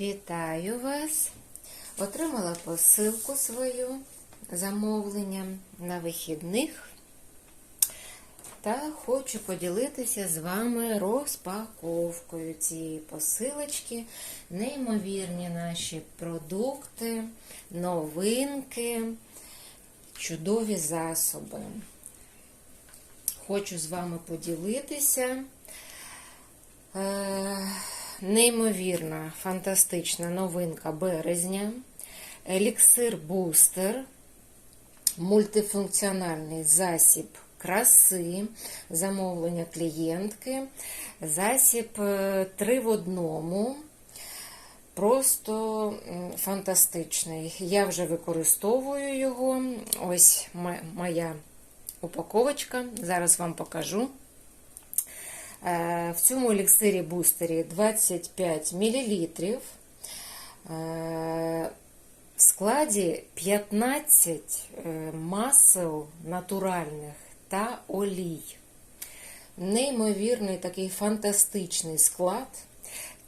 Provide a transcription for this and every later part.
Вітаю вас! Отримала посилку свою замовлення на вихідних та хочу поділитися з вами розпаковкою цієї посилочки. Неймовірні наші продукти, новинки, чудові засоби. Хочу з вами поділитися. Неймовірна, фантастична новинка березня. Еліксир бустер, мультифункціональний засіб краси, замовлення клієнтки, засіб е, три в одному. Просто фантастичний. Я вже використовую його. Ось моя упаковочка. Зараз вам покажу. Е, В цьому еліксирі бустері 25 мл. В складі 15 е, масел натуральних та олій. Неймовірний такий фантастичний склад.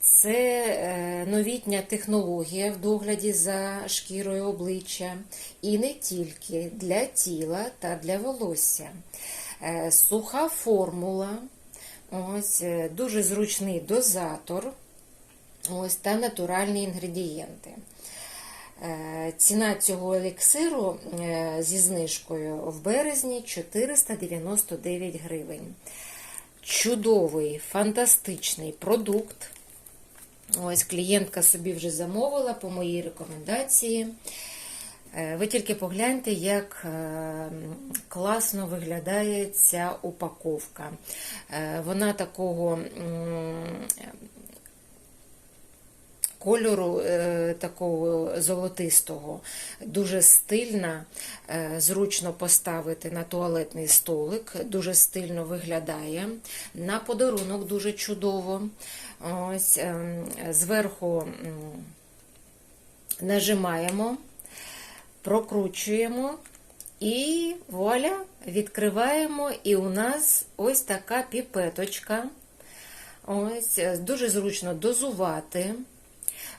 Це е, новітня технологія в догляді за шкірою обличчя. І не тільки для тіла та для волосся. Е, Суха формула. Ось е, дуже зручний дозатор. Ось та натуральні інгредієнти. Е, Ціна цього еліксиру е, зі знижкою в березні 499 гривень. Чудовий, фантастичний продукт. Ось клієнтка собі вже замовила по моїй рекомендації. Е, Ви тільки погляньте, як е, класно виглядає ця упаковка. Е, Вона такого кольору такого золотистого, дуже стильна, зручно поставити на туалетний столик, дуже стильно виглядає. На подарунок дуже чудово. Ось е, зверху нажимаємо, прокручуємо. І вуаля, відкриваємо, і у нас ось така піпеточка. Ось, е, дуже зручно дозувати.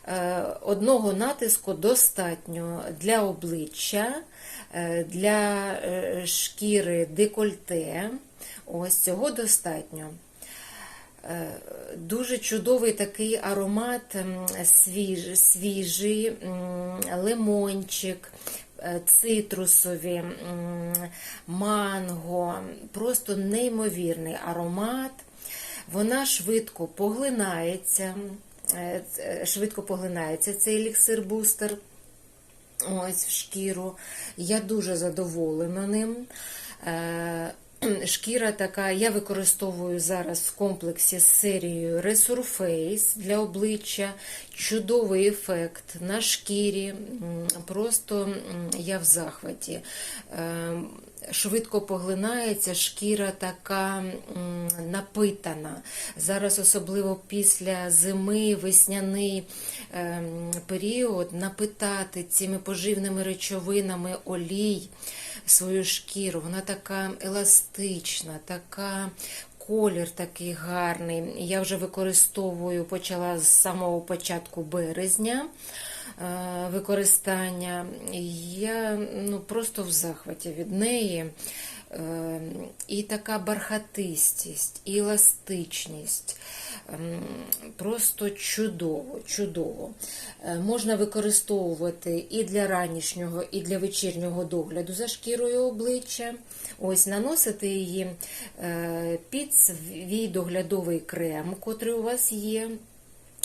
Е, Одного натиску достатньо для обличчя, е, для шкіри декольте. Ось цього достатньо. Е, Дуже чудовий такий аромат м, свіж, свіжий, лимончик, е, цитрусові, манго. Просто неймовірний аромат. Вона швидко поглинається, е, швидко поглинається цей еліксир-бустер. Ось в шкіру. Я дуже задоволена ним. Шкіра така, я використовую зараз в комплексі з серією Resurface для обличчя. Чудовий ефект на шкірі. Просто я в захваті. Швидко поглинається, шкіра така напитана. Зараз, особливо після зими, весняний ем, період, напитати цими поживними речовинами олій свою шкіру. Вона така еластична, така. Колір такий гарний. Я вже використовую, почала з самого початку березня використання. Я ну, просто в захваті від неї. Е, І така бархатистість, і еластичність. Ем, Просто чудово, чудово. Е, Можна використовувати і для ранішнього, і для вечірнього догляду за шкірою обличчя. Ось наносити її е, під свій доглядовий крем, котрий у вас є.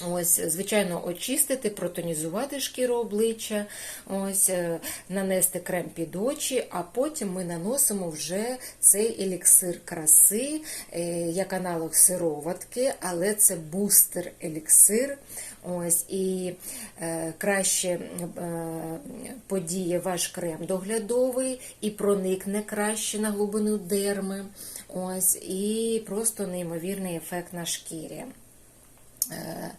Ось, звичайно, очистити, протонізувати шкіру обличчя, ось, е, нанести крем під очі, а потім ми наносимо вже цей еліксир краси, е, як аналог сироватки, але це бустер-еліксир. Ось, і е, краще е, подіє ваш крем доглядовий і проникне краще на глибину дерми. Ось, і просто неймовірний ефект на шкірі. Е,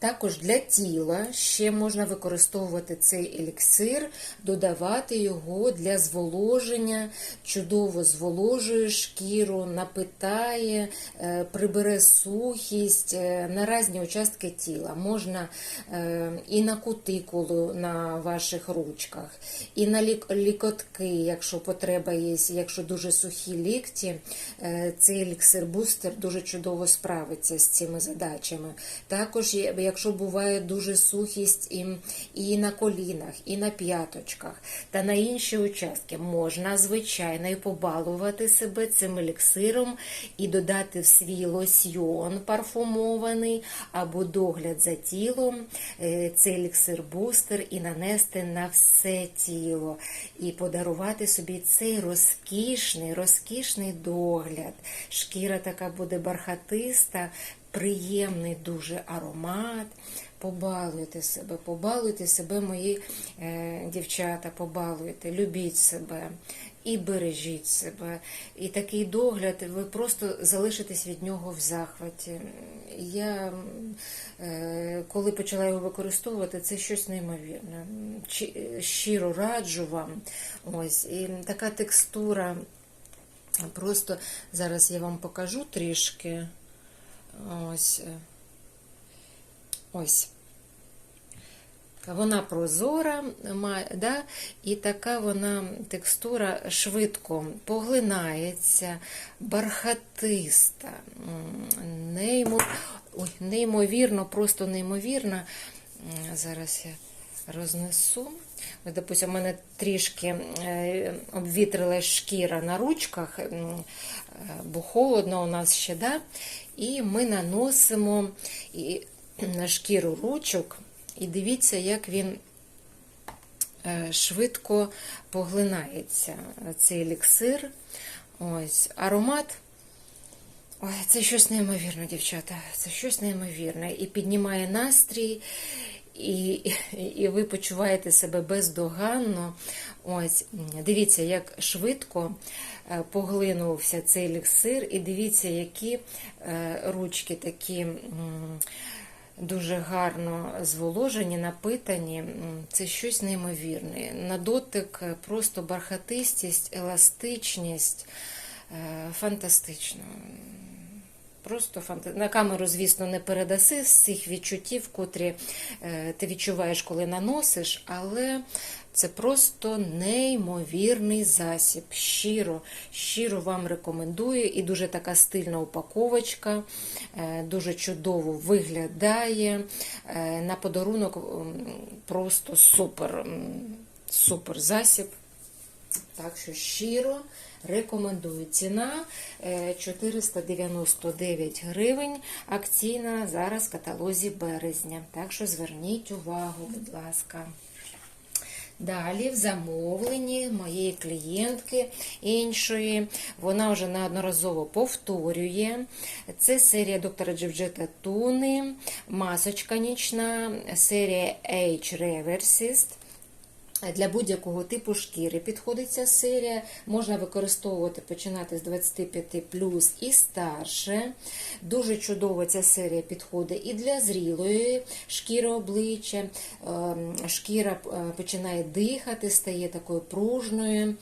Також для тіла ще можна використовувати цей еліксир, додавати його для зволоження, чудово зволожує шкіру, напитає, е, прибере сухість е, на різні участки тіла. Можна е, і на кутикулу на ваших ручках, і на лікотки, якщо потреба є, якщо дуже сухі лікті, цей еліксир-бустер дуже чудово справиться з цими задачами. Також, є- якщо буває дуже сухість і, і на колінах, і на п'яточках, та на інші участки, можна, звичайно, і побалувати себе цим еліксиром і додати в свій лосьйон парфумований або догляд за тілом, е, цей еліксир-бустер і нанести на все тіло, і подарувати собі цей розкішний, розкішний догляд. Шкіра така буде бархатиста, приємний дуже аромат. Побалуйте себе, побалуйте себе, мої е, дівчата, побалуйте, любіть себе і бережіть себе. І такий догляд, ви просто залишитесь від нього в захваті. Я е, коли почала його використовувати, це щось неймовірне. Щиро раджу вам. Ось, і така текстура. Просто зараз я вам покажу трішки. Ось. е, Ось. Вона прозора, да? і така вона текстура швидко поглинається, бархатиста, неймовірно, просто неймовірно. Зараз я рознесу. Ось, допустим, у мене трішки е, обвітрилась шкіра на ручках, е, бо холодно у нас ще, да? і ми наносимо і на шкіру ручок, і дивіться, як він е, швидко поглинається, цей еліксир. Ось, аромат. Ой, це щось неймовірне, дівчата. Це щось неймовірне. І піднімає настрій, і, і ви почуваєте себе бездоганно. Ось, дивіться, як швидко е, поглинувся цей еліксир, і дивіться, які е, ручки такі. Дуже гарно зволожені, напитані. Це щось неймовірне. На дотик е, просто бархатистість, еластичність. Фантастично. Просто фанта... На камеру, звісно, не передаси з цих відчуттів, котрі е, ти відчуваєш, коли наносиш, але це просто неймовірний засіб. Щиро, щиро вам рекомендую. І дуже така стильна упаковочка, е, дуже чудово виглядає. Е, на подарунок просто супер, супер засіб. Так що щиро рекомендую. Ціна е, 499 гривень. Акційна зараз в каталозі березня. Так що зверніть увагу, будь ласка. Далі в замовленні моєї клієнтки іншої, вона вже неодноразово повторює. Це серія доктора Джевджета Туни, масочка нічна, серія H Reversist. Для будь-якого типу шкіри підходить ця серія. Можна використовувати починати з 25 плюс і старше. Дуже чудово ця серія підходить і для зрілої шкіри обличчя. Ем, Шкіра е, починає дихати, стає такою пружною.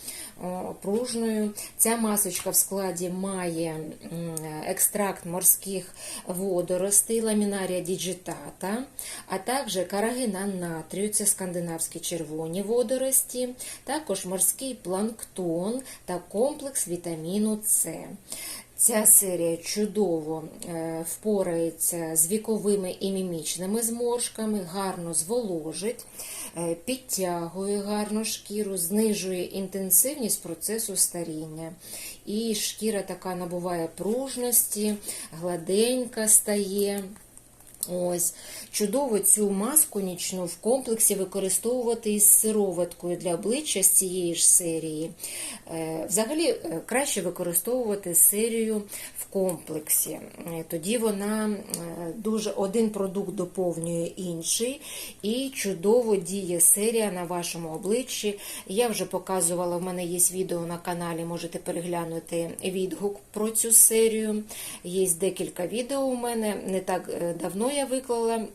пружною. Ця масочка в складі має екстракт морських водоростей, ламінарія діджитата, а також карагинан натрію, це скандинавські червоні водорості, також морський планктон та комплекс вітаміну С. Ця серія чудово е, впорається з віковими і мімічними зморшками, гарно зволожить, е, підтягує гарно шкіру, знижує інтенсивність процесу старіння. І шкіра така набуває пружності, гладенька стає. Ось, чудово цю маску нічну в комплексі використовувати із сироваткою для обличчя з цієї ж серії. Е, Взагалі е, краще використовувати серію в комплексі. Е, Тоді вона дуже один продукт доповнює інший і чудово діє серія на вашому обличчі. Я вже показувала, в мене є відео на каналі, можете переглянути відгук про цю серію. Є декілька відео у мене, не так давно я виклала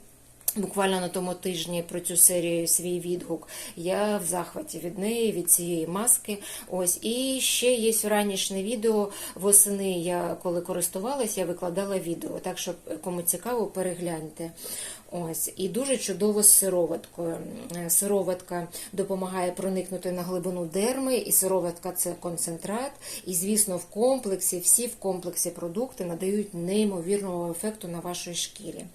Буквально на тому тижні про цю серію свій відгук. Я в захваті від неї, від цієї маски. Ось і ще є ранішнє відео. Восени я коли користувалась, я викладала відео. Так що, кому цікаво, перегляньте. Ось і дуже чудово з сироваткою. Сироватка допомагає проникнути на глибину дерми, і сироватка це концентрат. І, звісно, в комплексі, всі в комплексі продукти надають неймовірного ефекту на вашій шкірі.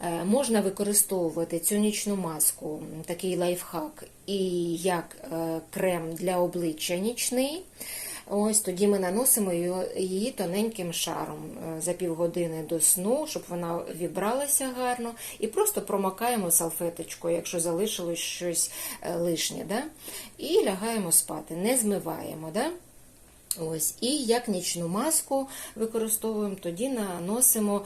Е, Можна використовувати цю нічну маску, такий лайфхак, і як е, крем для обличчя нічний. Ось тоді ми наносимо її, тоненьким шаром е, за півгодини до сну, щоб вона вібралася гарно, і просто промокаємо салфеточкою, якщо залишилось щось лишнє. Да? І лягаємо спати, не змиваємо. Да? Ось, і як нічну маску використовуємо, тоді наносимо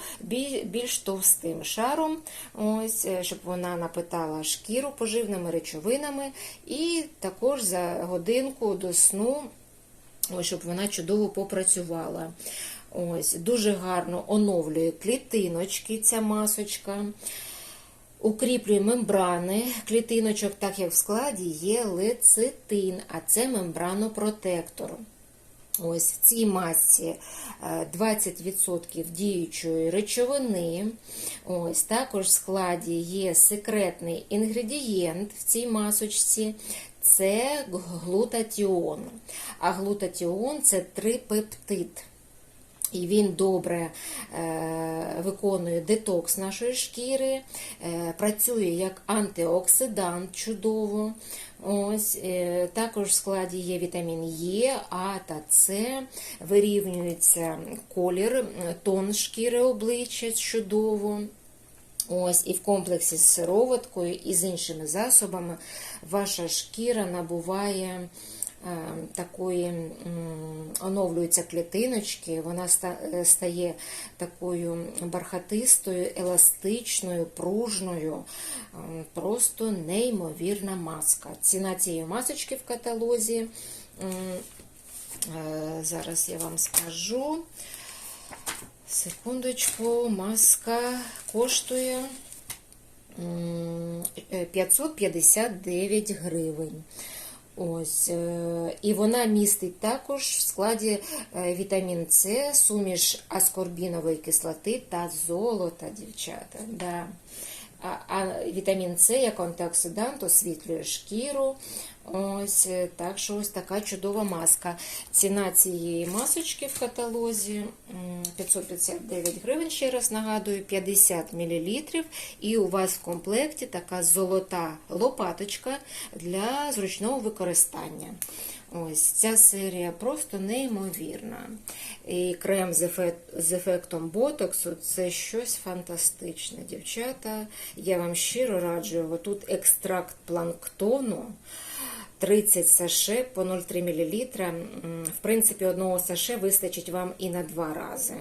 більш товстим шаром, ось, е, щоб вона напитала шкіру поживними речовинами, і також за годинку до сну, ось, щоб вона чудово попрацювала. Ось, дуже гарно оновлює клітиночки ця масочка. Укріплює мембрани клітиночок, так як в складі є лецитин, а це мембранопротектор. Ось в цій масці е, 20% діючої речовини. Ось також в складі є секретний інгредієнт в цій масочці. Це глутатіон. А глутатіон це трипептид. І він добре е, виконує детокс нашої шкіри, е, працює як антиоксидант чудово. Ось, е, також в складі є вітамін Е, А та С, вирівнюється колір, тон шкіри обличчя чудово. Ось, і в комплексі з сироваткою і з іншими засобами ваша шкіра набуває такої, оновлюються клітиночки, вона е, стає такою бархатистою, еластичною, пружною, просто неймовірна маска. Ціна цієї масочки в каталозі. е, Зараз я вам скажу. Секундочку, маска коштує е, 559 гривень. Ось, е, і вона містить також в складі е, вітамін С, суміш аскорбінової кислоти та золота, дівчата. Да. А, а вітамін С як антиоксидант освітлює шкіру. Ось е, так що ось така чудова маска. Ціна цієї масочки в каталозі 559 гривень, ще раз нагадую, 50 мл. І у вас в комплекті така золота лопаточка для зручного використання. Ось ця серія просто неймовірна. І крем з, ефект, з ефектом ботоксу це щось фантастичне. Дівчата, я вам щиро раджу. Тут екстракт планктону. 30 саше по 0,3 мл. В принципі, одного саше вистачить вам і на два рази.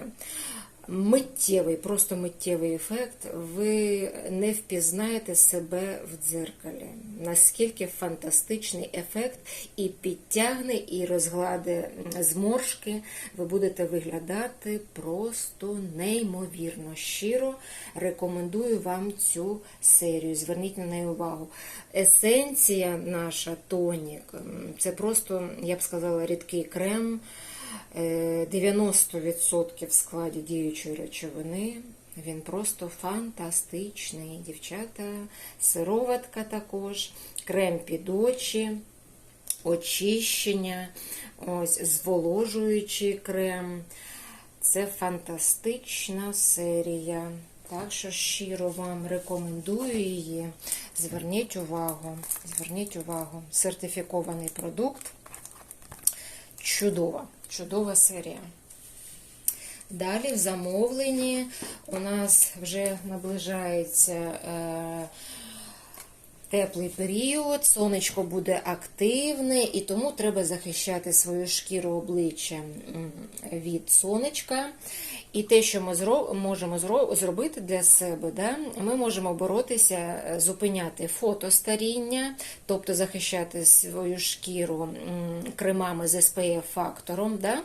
Миттєвий, просто миттєвий ефект. Ви не впізнаєте себе в дзеркалі. Наскільки фантастичний ефект і підтягне, і розгладе зморшки. Ви будете виглядати просто неймовірно. Щиро рекомендую вам цю серію. Зверніть на неї увагу. Есенція наша тонік. Це просто, я б сказала, рідкий крем. Е, 90% в складі діючої речовини. Він просто фантастичний. Дівчата, сироватка також, крем під очі, очищення, ось зволожуючий крем. Це фантастична серія. Так що щиро вам рекомендую її. Зверніть увагу, зверніть увагу. Сертифікований продукт. Чудова, чудова серія. Далі в замовленні у нас вже наближається е, теплий період, сонечко буде активне, і тому треба захищати свою шкіру обличчя від сонечка. І те, що ми можемо зро- зробити для себе, да, ми можемо боротися, е, зупиняти фотостаріння, тобто захищати свою шкіру кремами з SPF-фактором. Да,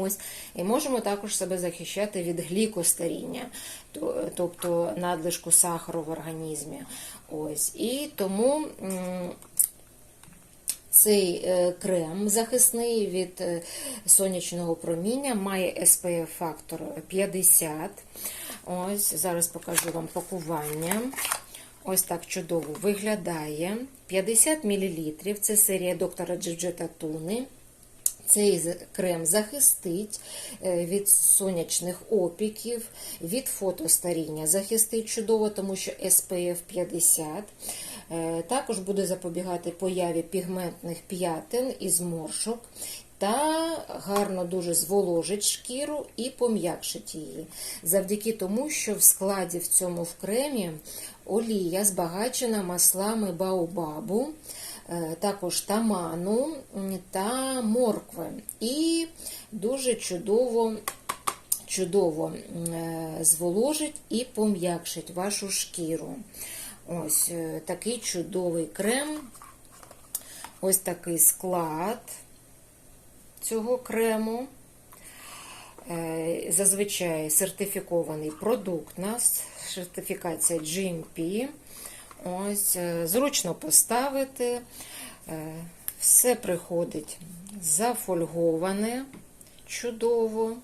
Ось, і можемо також себе захищати від глікостаріння, то- тобто надлишку сахару в організмі. Ось, і тому цей е, крем захисний від е, сонячного проміння має SPF фактор 50. Ось, зараз покажу вам пакування. Ось так чудово виглядає. 50 мл. Це серія доктора Джиджета Туни. Цей крем захистить е, від сонячних опіків, від фотостаріння. Захистить чудово, тому що SPF 50. Е, Також буде запобігати появі пігментних п'ятин і зморшок. Та гарно дуже зволожить шкіру і пом'якшить її. Завдяки тому, що в складі в цьому в кремі олія збагачена маслами баобабу, також таману та моркви. І дуже чудово, чудово е, зволожить і пом'якшить вашу шкіру. Ось е, такий чудовий крем. Ось такий склад цього крему. Е, Зазвичай сертифікований продукт у нас, сертифікація GMP. Ось, е, зручно поставити. Е, Все приходить зафольговане, чудово.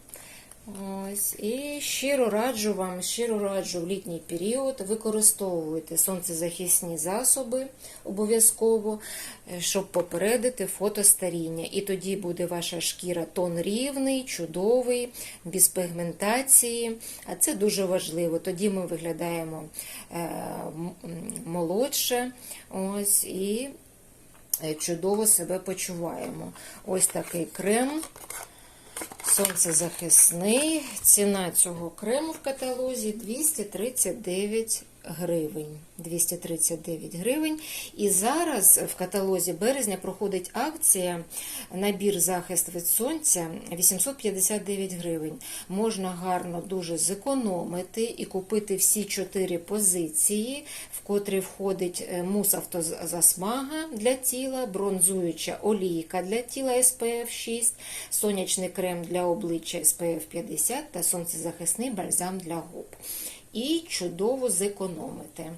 Ось. І щиро раджу вам, щиро раджу в літній період використовувати сонцезахисні засоби обов'язково, е, щоб попередити фотостаріння. І тоді буде ваша шкіра тон рівний, чудовий, без пігментації. А це дуже важливо. Тоді ми виглядаємо е, молодше. Ось, і е, чудово себе почуваємо. Ось такий крем. Сонцезахисний. Ціна цього крему в каталозі 239 гривень. 239 гривень. І зараз в каталозі березня проходить акція набір захист від сонця 859 гривень. Можна гарно дуже зекономити і купити всі чотири позиції, в котрі входить е, мус автозасмага для тіла, бронзуюча олійка для тіла SPF 6, сонячний крем для обличчя SPF 50 та сонцезахисний бальзам для губ. І чудово зекономити.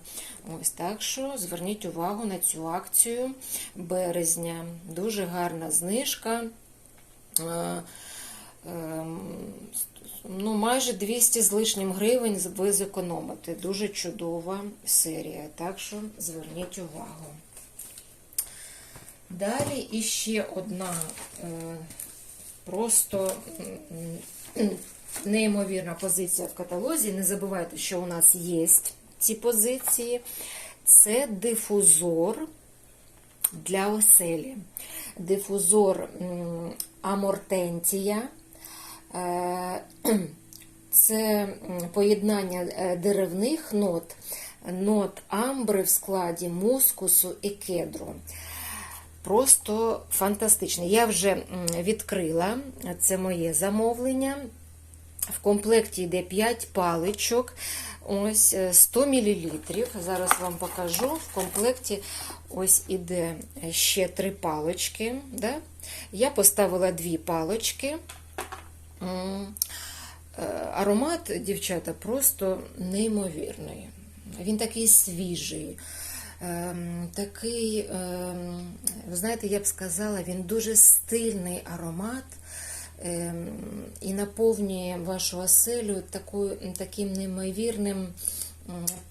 Ось так що зверніть увагу на цю акцію березня. Дуже гарна знижка. Е, ем, Ну, майже 200 з лишнім гривень ви зекономите. Дуже чудова серія. Так що зверніть увагу. Далі іще одна е, просто неймовірна позиція в каталозі. Не забувайте, що у нас є ці позиції. Це дифузор для оселі. Дифузор Амортентія. Е, Це поєднання е, деревних нот, нот амбри в складі мускусу і кедру. Просто фантастично. Я вже відкрила це моє замовлення. В комплекті йде 5 паличок, ось е, 100 мл. Зараз вам покажу. В комплекті ось іде ще 3 палочки. Да? Я поставила 2 палочки. Е, Аромат, дівчата, просто неймовірний. Він такий свіжий. Ем, Такий, ем, ви знаєте, я б сказала, він дуже стильний аромат і наповнює вашу оселю такою, таким неймовірним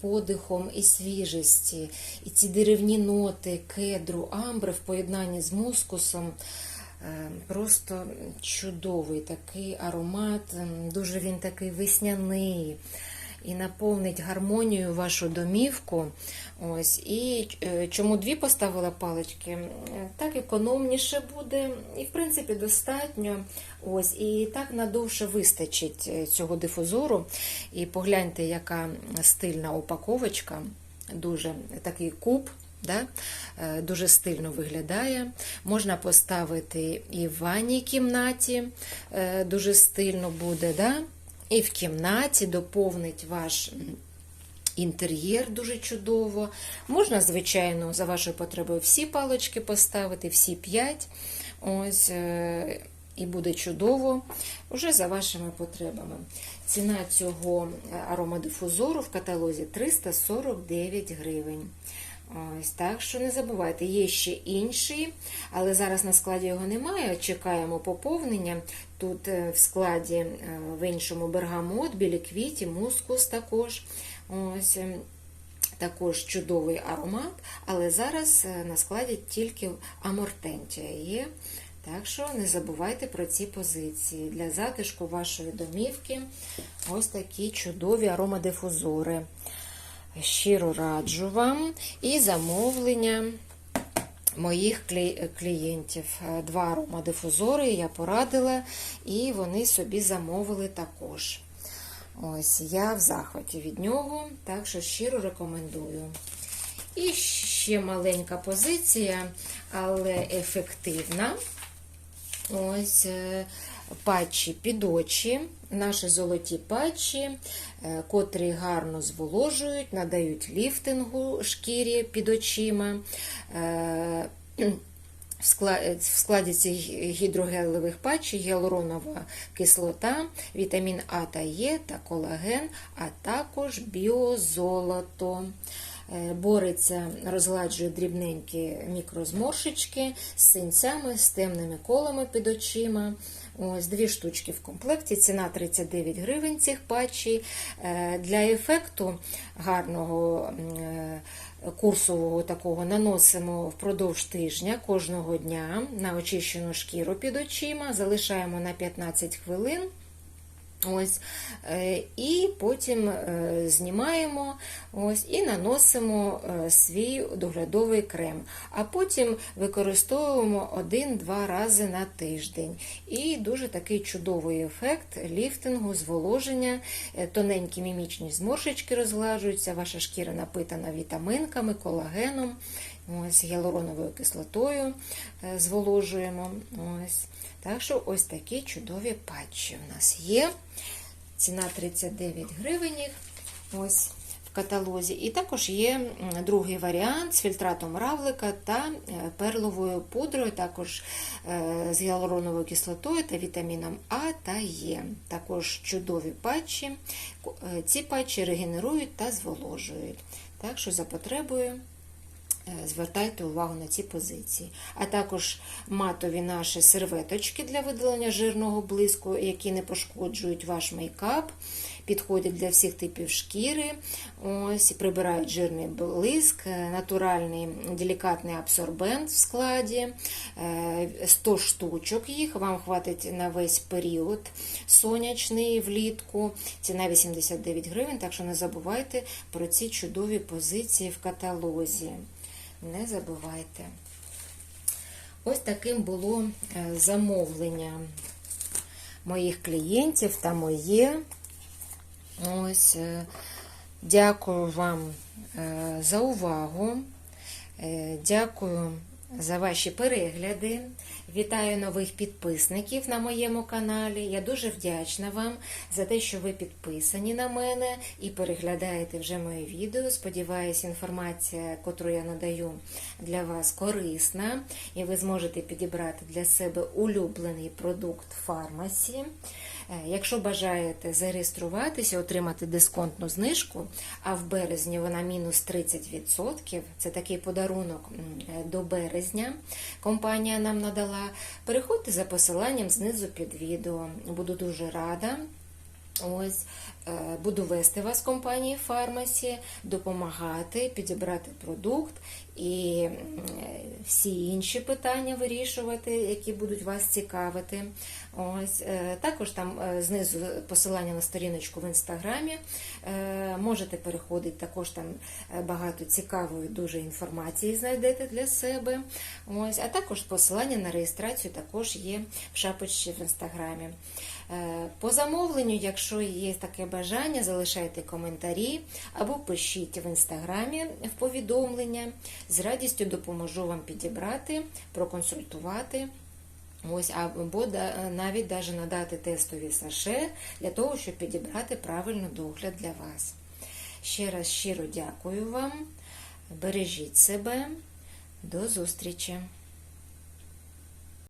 подихом і свіжості. І ці деревні ноти, кедру, амбри в поєднанні з мускусом. Ем, Просто чудовий такий аромат, ем, дуже він такий весняний і наповнить гармонію вашу домівку. Ось. І е, чому дві поставила палички? Е, Так економніше буде, і, в принципі, достатньо. Ось. І так надовше вистачить е, цього дифузору. І погляньте, яка стильна упаковочка, дуже такий куб. Да? Дуже стильно виглядає. Можна поставити і в ванній кімнаті, дуже стильно буде. Да? І в кімнаті доповнить ваш інтер'єр дуже чудово. Можна, звичайно, за вашою потребою всі палички поставити, всі п'ять. Ось. е, і буде чудово вже за вашими потребами. Ціна цього аромадифузору в каталозі 349 гривень. Ось так що не забувайте, є ще інший, але зараз на складі його немає. Чекаємо поповнення. Тут е, в складі е, в іншому бергамот, білі квіті, мускус також. Ось. е, Також чудовий аромат, але зараз е, на складі тільки амортентія є. Так що не забувайте про ці позиції. Для затишку вашої домівки ось такі чудові аромадифузори. Щиро раджу вам і замовлення моїх клієнтів. Е, Два аромадифузори я порадила, і вони собі замовили також. Ось я в захваті від нього, так що щиро рекомендую. І ще маленька позиція, але ефективна. Ось е, патчі під очі, наші золоті патчі, е, котрі гарно зволожують, надають ліфтингу шкірі під очима. Е, в складі цих гідрогелевих патчів гіалуронова кислота, вітамін А та Е та колаген, а також біозолото. Е, Бореться, розгладжує дрібненькі мікрозморшечки з синцями, з темними колами під очима. Ось дві штучки в комплекті. Ціна 39 гривень цих патчей. Е, Для ефекту гарного е, курсового такого наносимо впродовж тижня кожного дня на очищену шкіру під очима, залишаємо на 15 хвилин. Ось, е, І потім е, знімаємо ось, і наносимо е, свій доглядовий крем. А потім використовуємо один-два рази на тиждень. І дуже такий чудовий ефект ліфтингу, зволоження, тоненькі мімічні зморшечки розгладжуються, ваша шкіра напитана вітаминками, колагеном, ось, гіалуроновою кислотою е, зволожуємо. Ось. Так що ось такі чудові патчі у нас є. Ціна 39 гривень. Ось в каталозі. І також є другий варіант з фільтратом равлика та е, перловою пудрою, також е, з гіалуроновою кислотою та вітаміном А та Е. Також чудові патчі. Ці патчі регенерують та зволожують. Так що за потребою. Е, Звертайте увагу на ці позиції. А також матові наші серветочки для видалення жирного блиску, які не пошкоджують ваш мейкап, підходять для всіх типів шкіри, ось, прибирають жирний блиск, е, натуральний делікатний абсорбент в складі, е, 100 штучок їх, вам хватить на весь період сонячний влітку, ціна 89 гривень, так що не забувайте про ці чудові позиції в каталозі. Не забувайте. Ось таким було е, замовлення моїх клієнтів та моє. Ось, е, дякую вам е, за увагу. Дякую за ваші перегляди. Вітаю нових підписників на моєму каналі. Я дуже вдячна вам за те, що ви підписані на мене і переглядаєте вже моє відео. Сподіваюся, інформація, яку я надаю для вас, корисна, і ви зможете підібрати для себе улюблений продукт фармасі. Е, Якщо бажаєте зареєструватися, отримати дисконтну знижку, а в березні вона мінус 30%, це такий подарунок е, до березня компанія нам надала, переходьте за посиланням знизу під відео. Буду дуже рада. Ось е, буду вести вас в компанії Фармасі, допомагати, підібрати продукт і е, всі інші питання вирішувати, які будуть вас цікавити. Ось е, також там е, знизу посилання на сторіночку в інстаграмі. Можете переходити, також там багато цікавої дуже інформації знайдете для себе. Ось, а також посилання на реєстрацію також є в шапочці в інстаграмі. Е, По замовленню, якщо є таке бажання, залишайте коментарі або пишіть в інстаграмі в повідомлення. З радістю допоможу вам підібрати, проконсультувати. Ось, або навіть даже надати тестові саше для того, щоб підібрати правильний догляд для вас. Ще раз щиро дякую вам. Бережіть себе. До зустрічі!